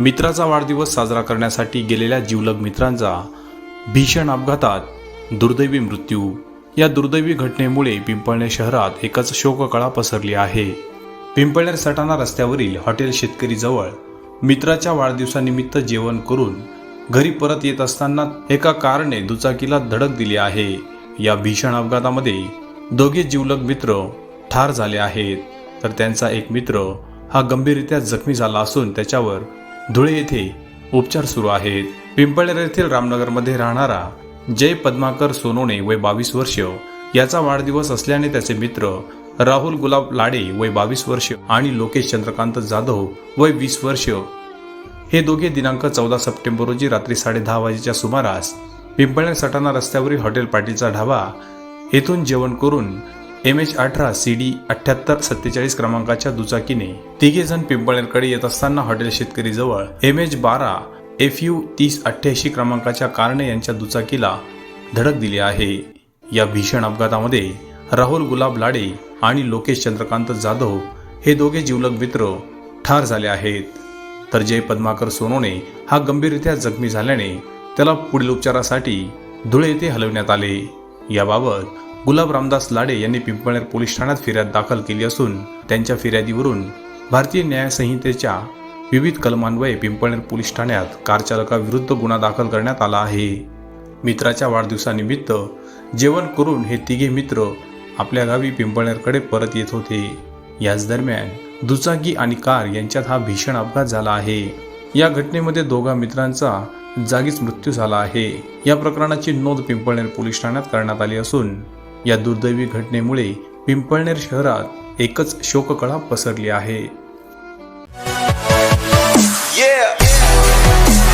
मित्राचा वाढदिवस साजरा करण्यासाठी गेलेल्या जिवलग मित्रांचा भीषण अपघातात दुर्दैवी मृत्यू. या दुर्दैवी घटनेमुळे पिंपळणे शहरात एकच शोककळा पसरली आहे. पिंपळनेर सटाणा रस्त्यावरील हॉटेल शेतकरी जवळ मित्राच्या वाढदिवसानिमित्त जेवण करून घरी परत येत असताना एका कारने दुचाकीला धडक दिली आहे. या भीषण अपघातामध्ये दोघे जिवलग मित्र ठार झाले आहेत. तर त्यांचा एक मित्र हा गंभीररित्या जखमी झाला असून त्याच्यावर धुळे येथे उपचार सुरू आहेत. पिंपळनेर येथील रामनगरमध्ये राहणारा जय पद्माकर सोनोने वय बावीस वर्ष. याचा वाढदिवस असल्याने त्याचे मित्र राहुल गुलाब लाडे वय बावीस वर्ष आणि लोकेश चंद्रकांत जाधव वय वीस वर्ष. हे दोघे दिनांक चौदा सप्टेंबर रोजी रात्री साडेदहा वाजेच्या सुमारास पिंपळनेर सटाणा रस्त्यावरील हॉटेल पाटीलचा ढाबा येथून जेवण करून एम एच अठरा सी डी अठ्याहत्तर सत्तेचाळीस क्रमांकाच्या दुचाकीने तिघे जण पिंपळनेरकडे येत असताना हॉटेल शेतकरी जवळ एम एच बारा एफ यू तीस अठ्ठ्याऐंशी क्रमांकाच्या कारणे यांच्या दुचाकीला धडक दिली आहे. या भीषण अपघातामध्ये राहुल गुलाब लाडे आणि लोकेश चंद्रकांत जाधव हे दोघे जिवलग मित्र ठार झाले आहेत. तर जय पद्माकर सोनोने हा गंभीररित्या जखमी झाल्याने त्याला पुढील उपचारासाठी धुळे येथे हलवण्यात आले. याबाबत गुलाब रामदास लाडे यांनी पिंपळनेर पोलीस ठाण्यात फिर्याद दाखल केली असून त्यांच्या फिर्यादीवरून भारतीय न्याय संहितेच्या विविध कलमान्वये पिंपळनेर पोलीस ठाण्यात कारचालकाविरुद्ध गुन्हा दाखल करण्यात आला आहे. मित्राच्या वाढदिवसानिमित्त जेवण करून हे तिघे मित्र आपल्या गावी पिंपळनेरकडे परत येत होते. याच दरम्यान दुचाकी आणि कार यांच्यात हा भीषण अपघात झाला आहे. या घटनेमध्ये दोघा मित्रांचा जागीच मृत्यू झाला आहे. या प्रकरणाची नोंद पिंपळनेर पोलीस ठाण्यात करण्यात आली असून या दुर्दैवी घटनेमुळे पिंपळनेर शहरात एकच शोककळा पसरली आहे yeah.